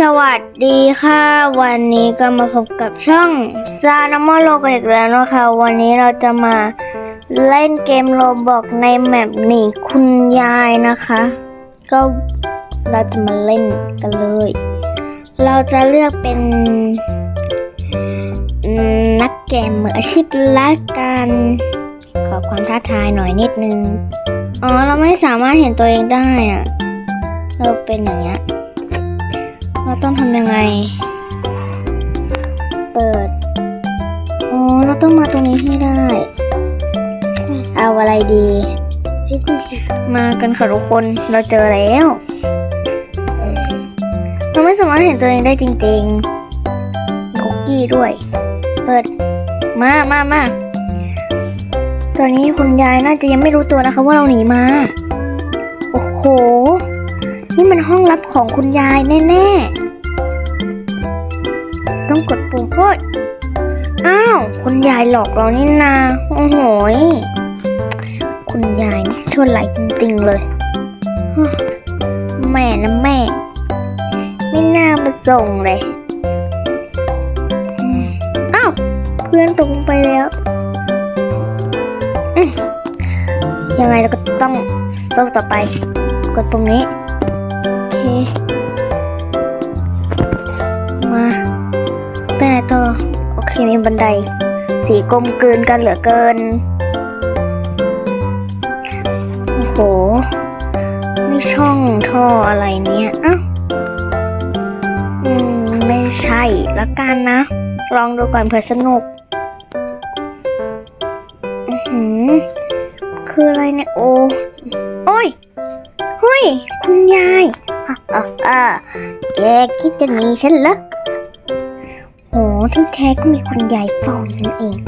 สวัสดีค่ะ วันนี้ก็มาพบกับช่องซานามอโลกอีกแล้วนะคะวันนี้เราจะมาเล่นเกมโรบอกในแมปหนีคุณยายนะคะ ก็เราจะมาเล่นกันเลย เราจะเลือกเป็นนักเกมมืออาชีพละกันขอความท้าทายหน่อยนิดนึง อ๋อ เราไม่สามารถเห็นตัวเองได้อะเราเป็นอย่างเงี้ย เราต้องทำยังไง เปิด อ๋อ เราต้องมาตรงนี้ให้ได้ เอาอะไรดี มากันค่ะทุกคน เราเจอแล้ว เราไม่สามารถเห็นตัวเองได้จริงๆคุกกี้ด้วย เปิด มามามาตอนนี้คุณยายน่าจะยังไม่รู้ตัวนะคะว่าเราหนีมา โอ้โห นี่มันห้องลับของคุณยายแน่ๆ ต้องกดปุ่มโอ้ยอ้าว คุณยายหลอกเรานี่นา โอ้โหยคุณยายนี่ชั่วไหลจริงๆเลย แม่นะแม่ ไม่น่ามาส่งเลย อ้าว เพื่อนตกลงไปแล้วยังไงเราก็ต้องสู้ต่อไป กดปุ่มนี้ โอเคมีบันได สีกลมกลืนกันเหลือเกิน โอ้โหนี่ช่องท่ออะไรเนี่ยอ้าอืม ไม่ใช่ละกันนะ ลองดูก่อนเผื่อสนุก อือหือ คืออะไรเนี่ย โอ้ โอ้ยเฮ้ย คุณยายฮ่าฮ่าฮ่าแกคิดจะหนีฉันเหรอ ที่แท้ก็มีคุณยายเฝ้าอยู่นั่นเอง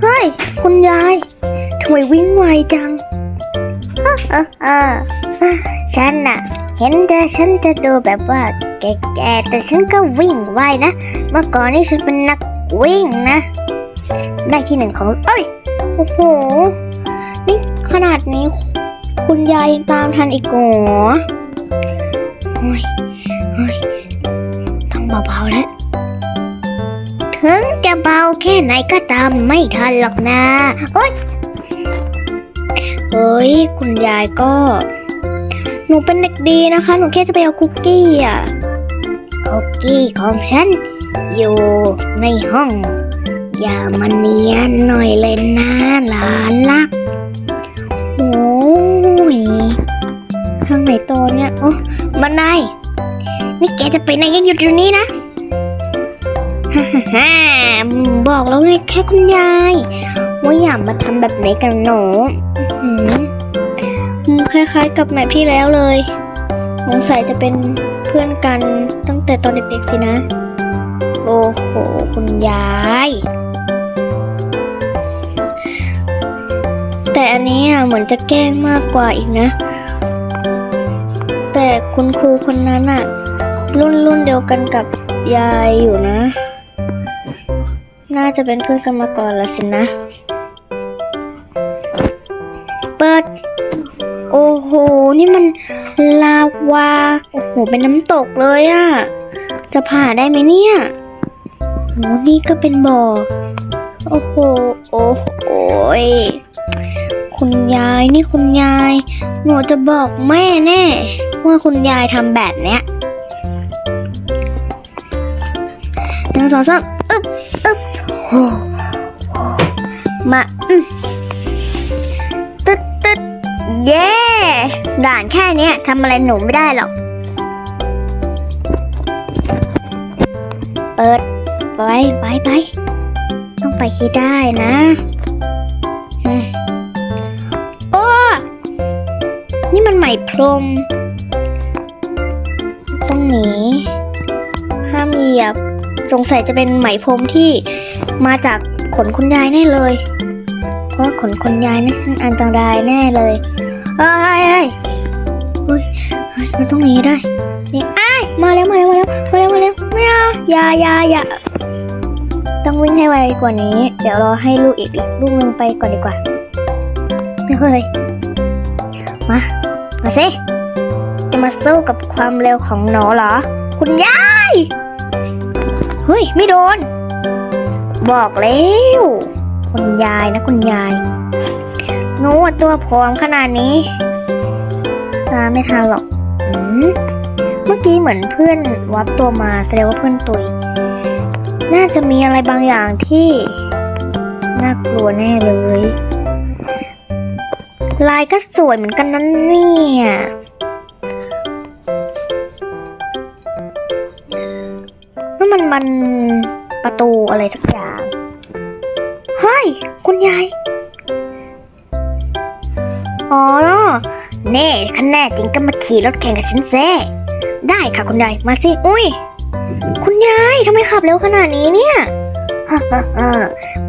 เฮ้ย คุณยายทำไมวิ่งไวจังฮ่าฮ่าฮ่าฉันน่ะ เห็นแต่ฉันจะดูแบบว่า แก่ๆแต่ฉันก็วิ่งไวนะ เมื่อก่อนนี่ฉันเป็นนักวิ่งนะ ได้ที่หนึ่งของ เอ้ย โอ้โห นี่ขนาดนี้คุณยายยังตามทันอีกเหรอ เฮ้ยเฮ้ยต้องเบาๆแล้วถึงจะเบาแค่ไหนก็ตามไม่ทันหรอกนะโอ๊ยเฮ้ยคุณยายก็ หนูเป็นเด็กดีนะคะ หนูแค่จะไปเอาคุกกี้อะคุกกี้ของฉัน อยู่ในห้อง อย่ามาเนียนหน่อยเลยนะหลานลักโอ้ยทางไหนตอนเนี่ยโอ้ บันไดนี่แกจะไปไหนกันอยู่ตรงนี้นะฮ่าฮ่าฮ่าบอกแล้วไงแค่คุณยาย ว่าอย่ามาทำแบบนี้กันหนูหืมคล้ายๆกับแม่พี่แล้วเลยสงสัยจะเป็นเพื่อนกันตั้งแต่ตอนเด็กๆสินะ โอ้โห คุณยาย แต่อันนี้อะเหมือนจะแกล้งมากกว่าอีกนะ แต่คุณครูคนนั้นอะรุ่นรุ่นเดียวกันกับยายอยู่นะ น่าจะเป็นเพื่อนกันมาก่อนละสินะ เปิด โอ้โห นี่มันลาวา โอ้โห เป็นน้ำตกเลยอะ จะผ่าได้ไหมเนี่ยโหนี่ก็เป็นบ่อ โอ้โห โอ้โหยคุณยายนี่คุณยาย หนูจะบอกแม่แน่ ว่าคุณยายทำแบบเนี้ยหนึ่งสองสามอึ๊บอึ๊บโอ้โหมาอืมตึ๊ดตึ๊ดเย้ด่านแค่เนี้ยทำอะไรหนูไม่ได้หรอก เปิด ไปไปไป ต้องไปให้ได้นะอืมโอ้ นี่มันไหมพรม หนี ห้ามเหยียบ สงสัยจะเป็นไหมพรมที่มาจากขนคุณยายแน่เลย เพราะขนคุณยายนี่นอันตรายแน่เลยเอ้ยเอ้ยเฮ้ยมันต้องหนีได้นี่อ้มาแล้วมาแล้วมาแล้วมาแล้วมาแล้วไม่เอาอย่าอย่าอย่าต้องวิ่งให้ไวกว่านี้ เดี๋ยวรอให้ลูกอีกลูกนึงไปก่อนดีกว่าไม่เคยมามาสิ มาสู้กับความเร็วของหนูเหรอ คุณยายเฮ้ย ไม่โดน บอกแล้วคุณยายนะคุณยายหนูตัวผอมขนาดนี้ตาไม่ทันหรอกเมื่อกี้เหมือนเพื่อนวับตัวมาแสดงว่าเพื่อนตุย น่าจะมีอะไรบางอย่างที่ น่ากลัวแน่เลย ลายก็สวยเหมือนกันนั่นเนี่ย มันประตูอะไรสักอย่างเฮ้ยคุณยาย อ๋อเน่คันแน่จริงก็มาขี่รถแข่งกับฉันแซ่ได้ค่ะคุณยาย มาสิ อุ้ย คุณยายทำไมขับเร็วขนาดนี้เนี่ย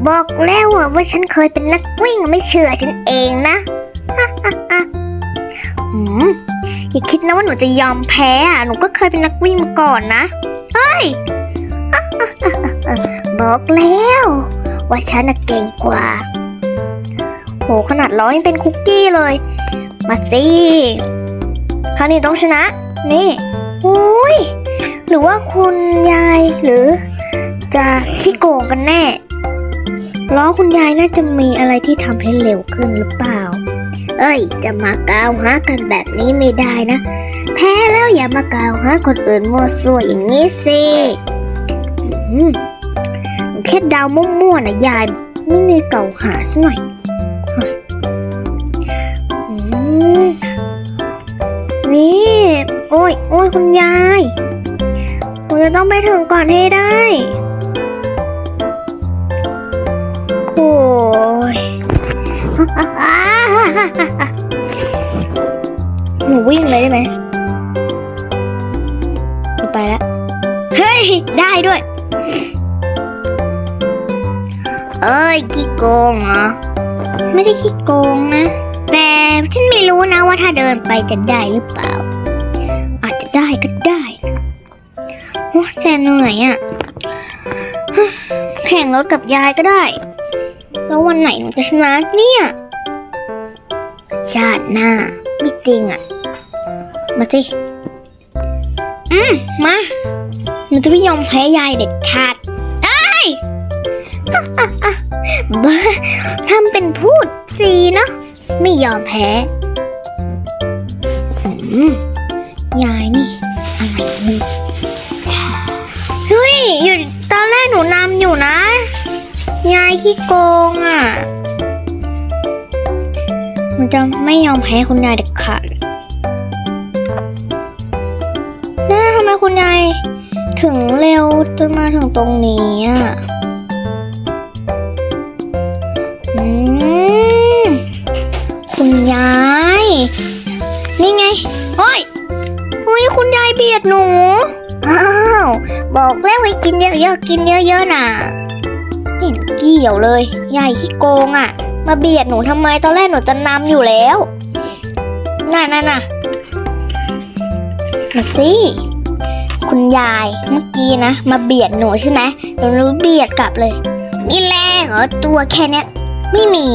บอกแล้วอะว่าฉันเคยเป็นนักวิ่งไม่เชื่อฉันเองนะหืมอย่าคิดนะว่าหนูจะยอมแพ้หนูก็เคยเป็นนักวิ่งมาก่อนนะ เฮ้ย บอกแล้ว ว่าฉันน่ะเก่งกว่า โหขนาดล้อยังเป็นคุกกี้เลย มาสิคราวนี้ต้องชนะ นี่อุ้ยหรือว่าคุณยายหรือ จะขี้โกงกันแน่ล้อคุณยายน่าจะมีอะไรที่ทำให้เร็วขึ้นหรือเปล่า เอ้ย จะมากล่าวหากันแบบนี้ไม่ได้นะ แพ้แล้วอย่ามากล่าวหาคนอื่นมั่วซั่วอย่างนี้สิ แค่ดาวมั่วๆนะยาย ไม่ได้เก่าหาซะหน่อยอนี่โอ้ยโอ้ยคุณยายผมจะต้องไปถึงก่อนให้ได้โอ้ยหนูวิ่งเลยได้ไหมหนูไปแล้ว เฮ้ย ได้ด้วย เอ้ยขี้โกงเหรอ ไม่ได้ขี้โกงนะ แต่ฉันไม่รู้นะว่าถ้าเดินไปจะได้หรือเปล่า อาจจะได้ก็ได้นะโอ้แต่เหนื่อยอะ่ะ แข่งรถกับยายก็ได้ แล้ววันไหนหนูจะชนะเนี่ย ชาติหน้าไม่จริงอะ มาสิ อืม มา หนูจะไม่ยอมแพ้ยายเด็ดขาดไอ้บ้าทำเป็นพูดฟรีเนาะไม่ยอมแพ้ยายนี่อะไรมึงเฮ้ยอยู่ตอนแรกหนูนำอยู่นะ ยายขี้โกงอะ มันจะไม่ยอมแพ้คุณยายเด็ดขาด ถึงเร็วจนมาถึงตรงนี้อะอืมคุณยาย นี่ไง โอ้ยโอ้ยคุณยายเบียดหนู อ้าว บอกแล้วให้กินเยอะๆ กินเยอะๆ น่ะเห็นเกี่ยวเลย ยายขี้โกงอะ มาเบียดหนูทำไม ตอนแรกหนูจะนำอยู่แล้ว น่ะน่ะน่ะมาสิ คุณยายเมื่อกี้นะ มาเบียดหนูใช่ไหมหนูรู้เบียดกลับเลยมีแรงเหรอตัวแค่เนี้ยไม่มี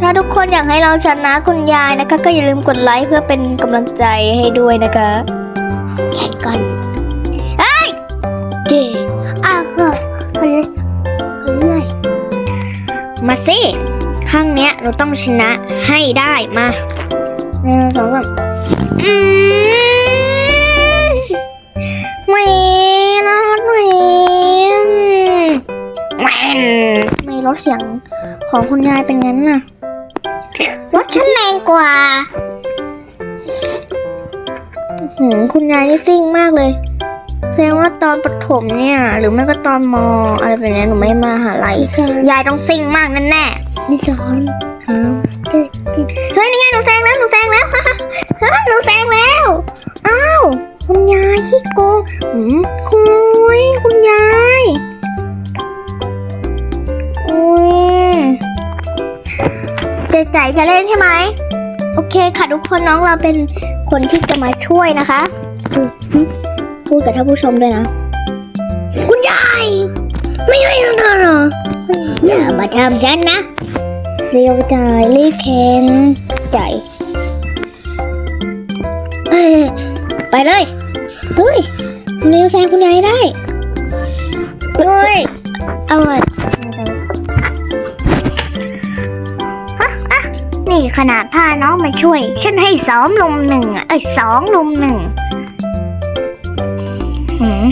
ถ้าทุกคนอยากให้เราชนะคุณยายนะคะ ก็อย่าลืมกดไลค์เพื่อเป็นกำลังใจให้ด้วยนะคะแข่งกันเอ้ยเดอ้าก็คนเลยคนเลยมาสิ ข้างเนี้ยเราต้องชนะให้ได้มา หนึ่งสองสามอืมไม่นะไม่แม่นไม่ลดเสียงของคุณยายเป็นงั้นน่ะรถฉันแรงกว่าอื้อหือคุณยายนี่ซิ่งมากเลย แสดงว่าตอนประถมเนี่ย หรือไม่ก็ตอนมอะไรแบบเนี้ยหนูไม่มาหาลัยยายต้องซิ่งมากแน่แน่ๆนี่สอนเฮ้ยนี่ไงหนูแซงแล้วหนูแซง จ๊ใจจะเล่นใช่ไหมโอเคค่ะทุกคนน้องเราเป็นคนที่จะมาช่วยนะคะ พูดกับท่านผู้ชมด้วยนะ คุณยาย ไม่ไม่นอนเหรอยอย่ามาทำฉันนะเรียวจ่ายรีบเคนจ่ายเอ้ยไปเลยเฮ้ยเร็วแซงคุณยายได้ ขนาดพาน้องมาช่วย ฉันให้สองลุมหนึ่งอะเอ้ยสองลุมหนึ่งหืม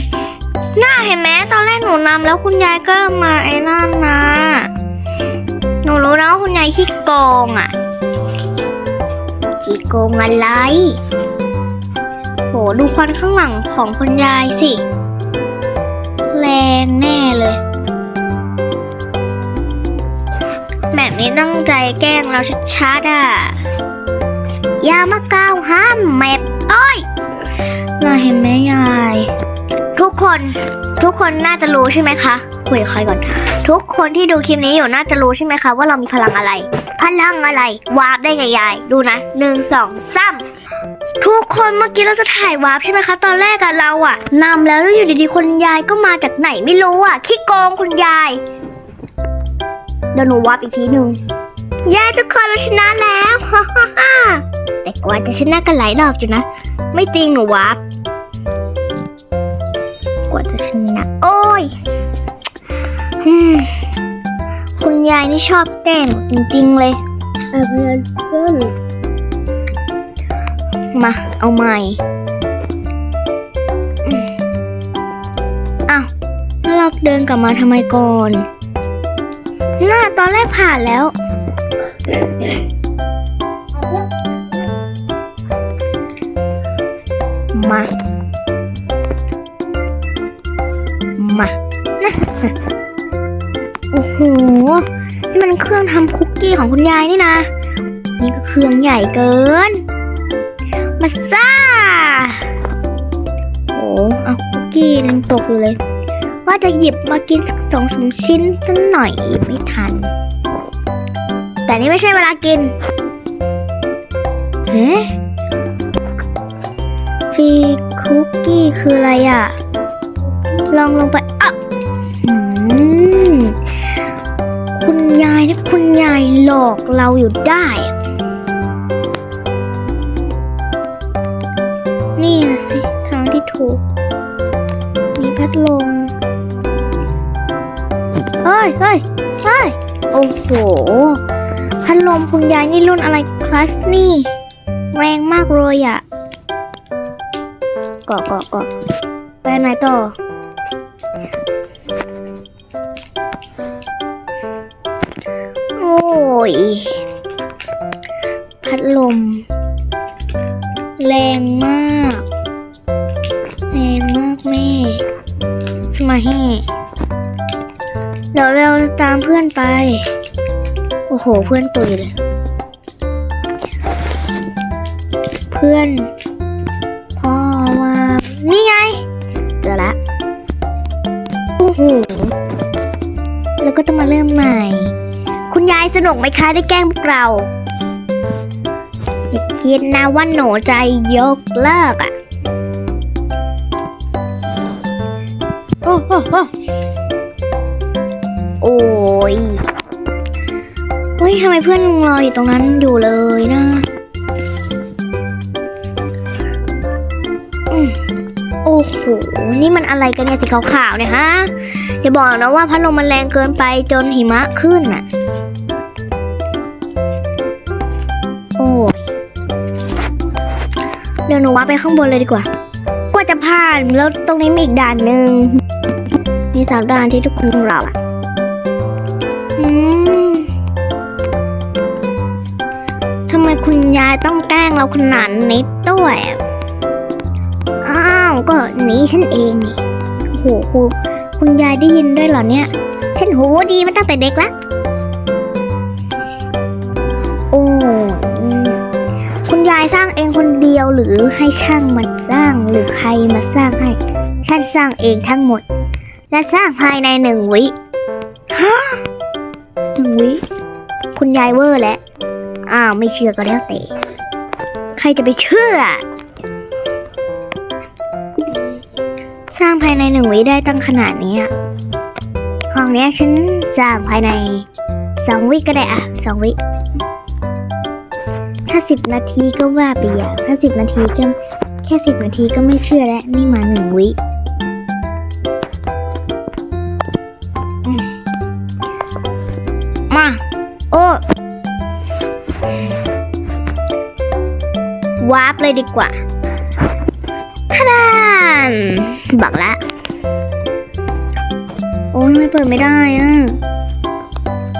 น่าเห็นไหมตอนแรกหนูนำแล้วคุณยายก็มาไอ้นั่นนะหนูรู้นะว่าคุณยายขี้โกงอะขี้โกงอะไรโหดูควันข้างหลังของคุณยายสิ แรงแน่เลย นี้ตั้งใจแกล้งเราชัดๆอะอย่ามาก้าวห้ามแมปอ้ยน่าเห็นไหมยาย ทุกคนทุกคนน่าจะรู้ใช่ไหมคะคุยกับใครก่อน ทุกคนที่ดูคลิปนี้อยู่น่าจะรู้ใช่ไหมคะ ว่าเรามีพลังอะไร พลังอะไรวาร์ปได้ไงยายดูนะหนึ่งสองสามทุกคนเมื่อกี้เราจะถ่ายวาร์ปใช่ไหมคะ ตอนแรกอะเราอะนำแล้วแล้วอยู่ดีๆคนยายก็มาจากไหนไม่รู้อะขี้โกงคุณยาย เดี๋ยวหนูวาร์ปอีกทีหนึ่งยายทุกคนเราชนะแล้วแต่กว่าจะชนะกันหลายรอบอยู่นะ ไม่จริงหนูวาร์ปกว่าจะชนะ โอ้ยอืมคุณยายนี่ชอบแกล้งจริงๆเลยเออเพื่อนเพื่อนมาเอาใหม่อืมอ้าวแล้วเราเดินกลับมาทำไมก่อน หน่าตอนแรกผ่านแล้ว มา มาโอ้โห นี่มันเครื่องทำคุกกี้ของคุณยายนี่นะ นี่ก็เครื่องใหญ่เกิน มาซ่าโอ้เอาคุกกี้ยังตกอยู่เลย ว่าจะหยิบมากินสองสามชิ้นสักหน่อยหยิบไม่ทัน แต่นี่ไม่ใช่เวลากินเฮ้ฟรีคุกกี้คืออะไรอะ ลองลงไปอะอคุณยายนะคุณยายหลอกเราอยู่ได้ นี่นะสิ ทางที่ถูก มีพัดลม เฮ้ยเฮ้ยเฮ้ยโอ้โห พัดลมคุณยายนี่รุ่นอะไรคลาสนี่ แรงมากเลยอะเกาะเกาะเกาะไปไหนต่อ โอ้โห เพื่อนตุยเลย เพื่อนพ่อว่านี่ไงเจอละโอ้โหแล้วก็ต้องมาเริ่มใหม่ คุณยายสนุกไหมคะได้แกล้งพวกเราอย่าคิดนะว่าหนูใจยกเลิกอะ่ะโอ้โห ยทำไมเพื่อนยังรออยู่ตรงนั้นอยู่เลยนะอืมโอ้โห นี่มันอะไรกันเนี่ยสีขาวๆเนี่ยฮะ อย่าบอกนะว่าพัดลมมันแรงเกินไปจนหิมะขึ้นน่ะโอ้เดี๋ยวหนูว่าไปข้างบนเลยดีกว่า กว่าจะผ่านแล้วตรงนี้มีอีกด่านหนึ่ง มีสามด่านที่ทุกคนของเราอะ ยายต้องแกล้งเราขนาดนี้ด้วย อ้าว ก็หนีฉันเองนี่โอ้โหคุณคุณยายได้ยินด้วยเหรอเนี่ย ฉันหูดีมาตั้งแต่เด็กละโอ้คุณยายสร้างเองคนเดียวหรือให้ช่างมาสร้างหรือใครมาสร้างให้ ฉันสร้างเองทั้งหมด และสร้างภายในหนึ่งวิฮะหนึ่งวิ คุณยายเวอร์แล้ว อ้าวไม่เชื่อก็แล้วแต่ ใครจะไปเชื่อ สร้างภายในหนึ่งวิได้ตั้งขนาดนี้ห้องนี้ฉันสร้างภายในสองวิก็ได้อะสองวิถ้าสิบนาทีก็ว่าไปอย่างถ้าสิบนาทีก็แค่สิบนาทีก็ไม่เชื่อแล้วนี่มาหนึ่งวิ วาร์ปเลยดีกว่าทะดานบักละ โอ้ยไม่เปิดไม่ได้อะ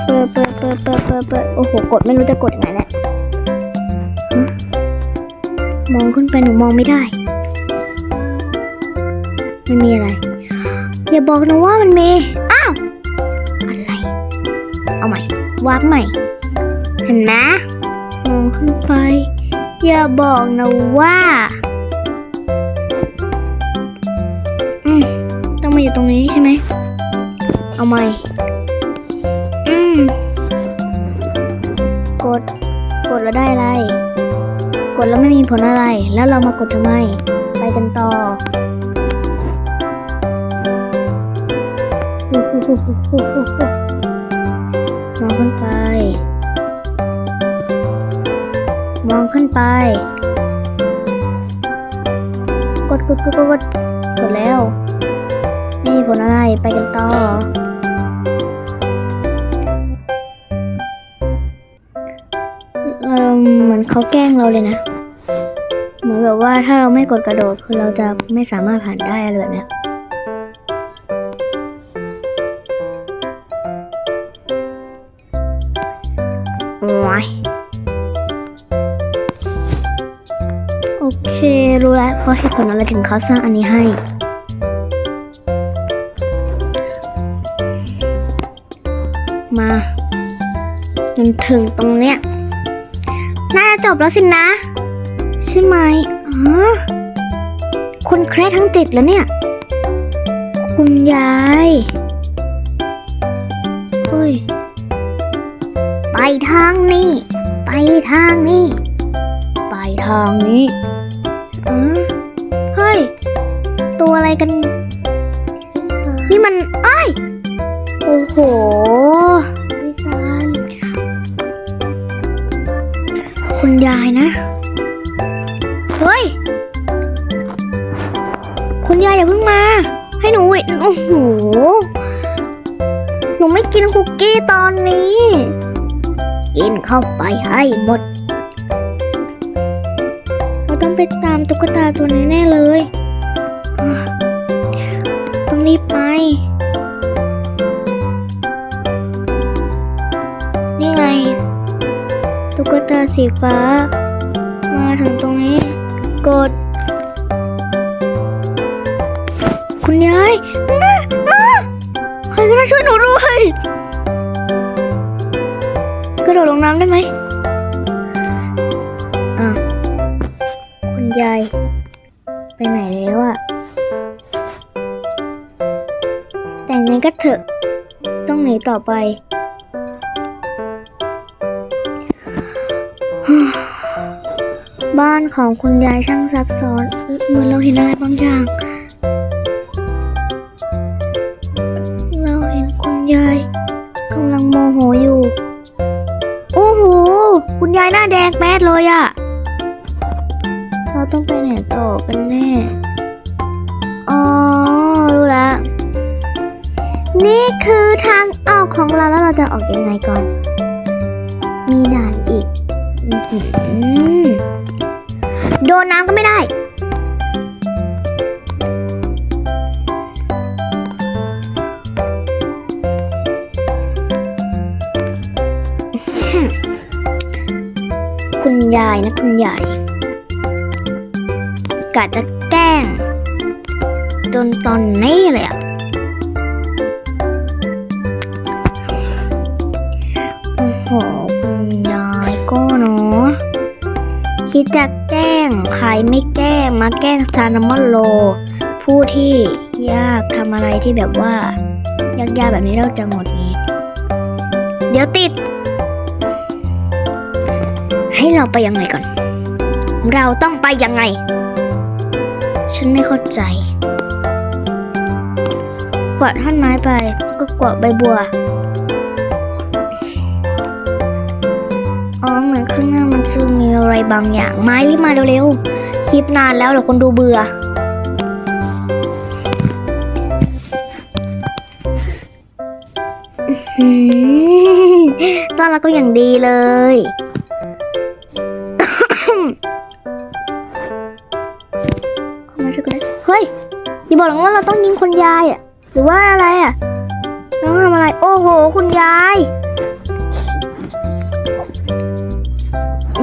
เปิดเปิดเปิดเปิดเปิดเปิดโอ้โห กดไม่รู้จะกดยังไงแหละฮะมองขึ้นไปหนูมองไม่ได้ มันมีอะไร อย่าบอกนะว่ามันมีอ้าว อะไร เอาใหม่วาร์ปใหม่ เห็นนะมองขึ้นไป อย่าบอกนะว่าอืมต้องมาอยู่ตรงนี้ใช่ไหม เอาใหม่ อืม กด กดแล้วได้อะไร กดแล้วไม่มีผลอะไร แล้วเรามากดทำไม ไปกันต่อมองขึ้นไป มองขึ้นไป กดกดกดกดกดกดแล้วไม่ผลอะไรไปกันต่อเออเหมือนเขาแกล้งเราเลยนะ เหมือนแบบว่าถ้าเราไม่กดกระโดดคือเราจะไม่สามารถผ่านได้อะไรแบบเนี้ วเพราะเหตุผลอะไรถึงเขาสร้างอันนี้ให้ มาจนถึงตรงเนี้ย น่าจะจบแล้วสินะ ใช่ไหมอ๋อคนแคร์ทั้งเจ็ดแล้วเนี่ย คุณยายเฮ้ย ไปทางนี้ ไปทางนี้ ไปทางนี้ ตัวอะไรกัน นี่มันเอ้ยโอ้โหวิสานคุณยายนะ เฮ้ย คุณยายอย่าเพิ่งมา ให้หนูเวทโอ้โห หนูไม่กินคุกกี้ตอนนี้ กินเข้าไปให้หมด เราต้องไปตามตุ๊กตาตัวนี้แน่เลยอะต้อง รีบไป นี่ไง ตุ๊กตาสีฟ้า มาถึงตรงนี้ กด คุณยายนะใครก็ได้ช่วยหนูด้วยกระโดดลงน้ำได้ไหม ต้องหนีต่อไป บ้านของคุณยายช่างซับซ้อน เหมือนเราเห็นอะไรบางอย่าง เราเห็นคุณยายกำลังโมโหอยู่ โอ้โห คุณยายหน้าแดงแป๊ดเลยอะ จะออกยังไงก่อน มีด่านอีกโดนน้ำก็ไม่ได้ คุณยายนะคุณยายกะจะแกล้ง จนตอนนี้เลยอะ ไม่แกล้งมาแกล้งซานามอนโล ผู้ที่ยากทำอะไรที่แบบว่ายากๆแบบนี้เราจะหมดงี้ เดี๋ยวติด ให้เราไปยังไงก่อน เราต้องไปยังไง ฉันไม่เข้าใจ กวาดท่อนไม้ไป ก็กว่าใบบัวอ๋อเหมือนข้างหน้ามันจะมีอะไรบางอย่างไม้รีบมาเร็วๆ ลิปนานแล้วเดี๋ยวคนดูเบื่ออืมตอนเราก็อย่างดีเลย เข้ามาช่วยกันเฮ้ย อย่าบอกนะว่าเราต้องยิงคนยายอะ หรือว่าอะไรอะน้องทำอะไร โอ้โห คุณยาย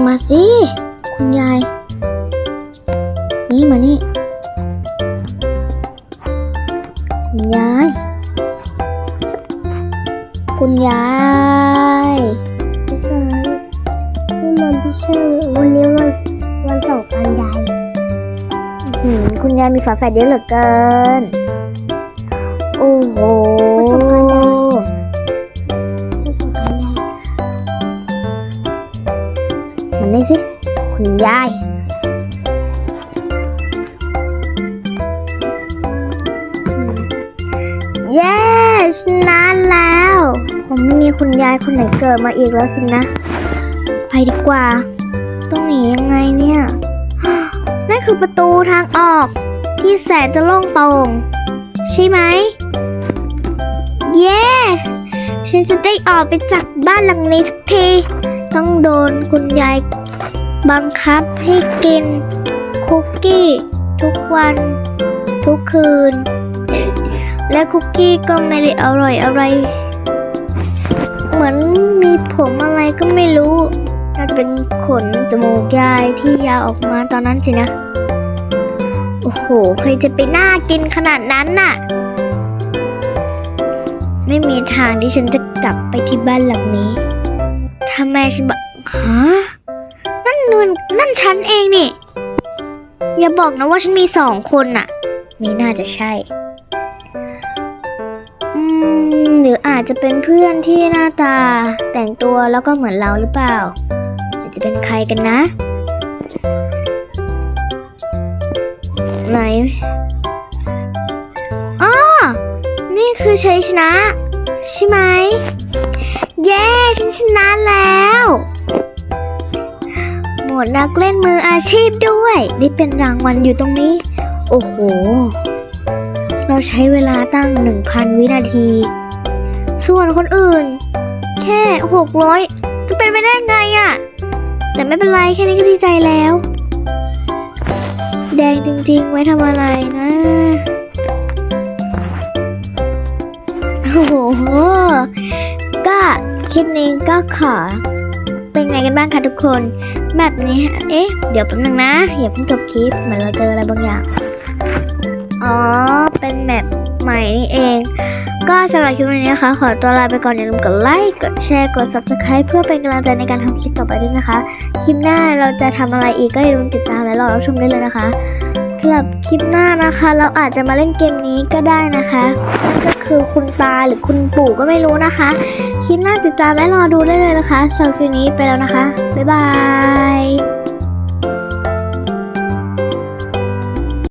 มาสิ มานี่คุณยาย คุณยายพี่ชายนี่มันพี่ชายวันนี้วันวันสงกรานต์ยายหืมคุณยายมีฝาแฝดเยอะเหลือเกิน โอ้โหวันสงกรานต์ยายวันสงกรานต์ยายมันนี่สิ คุณยาย คุณยายคนไหนเกิดมาอีกแล้วสินะไปดีกว่า ต้องหนียังไงเนี่ย นั่นคือประตูทางออก ที่แสนจะโล่งโปร่งใช่ไหม เย้ฉันจะได้ออกไปจากบ้านหลังนี้สักที ต้องโดนคุณยายบังคับให้กิน คุกกี้ ทุกวัน ทุกคืน และคุกกี้ก็ไม่ได้อร่อยอะไร เหมือนมีผมอะไรก็ไม่รู้ น่าจะเป็นขนจมูกยายที่ยาวออกมาตอนนั้นสินะ โอ้โห ใครจะไปน่ากินขนาดนั้นน่ะ ไม่มีทางที่ฉันจะกลับไปที่บ้านหลังนี้ ถ้าแม่ฉันบอกฮะนั่นนูนนั่นฉันเองนี่ อย่าบอกนะว่าฉันมีสองคนน่ะไม่น่าจะใช่ อาจจะเป็นเพื่อนที่หน้าตา แต่งตัวแล้วก็เหมือนเราหรือเปล่าจะเป็นใครกันนะ ไหนอ๋อนี่คือชัยชนะ ใช่ไหม เย้ ฉันชนะแล้ว หมดนักเล่นมืออาชีพด้วยได้เป็นรางวัลอยู่ตรงนี้ โอ้โห เราใช้เวลาตั้ง 1,000 วินาที ส่วนคนอื่น แค่600จะเป็นไปได้ไงอะ่ะ แต่ไม่เป็นไรแค่นี้ก็ดีใจแล้ว แดงจริงๆ ไว้ทำอะไรนะ โอ้โห ก็คลิปนี้ก็ขอเป็นไงกันบ้างคะทุกคน แบบนี้เอ๊ะ เดี๋ยวแป๊บนึงนะอย่าเพิ่งจบคลิปเหมือนเราเจออะไรบางอย่าง อ๋อ เป็นแมปใหม่นี่เอง ก็สำหรับคลิปนี้นะคะ ขอตัวลาไปก่อนอย่าลืมกดไลค์ กดแชร์ กด subscribe เพื่อเป็นกำลังใจในการทำคลิปต่อไปด้วยนะคะ คลิปหน้าเราจะทำอะไรอีกก็อย่าลืมติดตามและรอรับชมได้เลยนะคะสำหรับคลิปหน้านะคะ เราอาจจะมาเล่นเกมนี้ก็ได้นะคะนั่นก็คือคุณตาหรือคุณปู่ก็ไม่รู้นะคะ คลิปหน้าติดตามและรอดูได้เลยนะคะสำหรับคลิปนี้ไปแล้วนะคะ บ๊ายบาย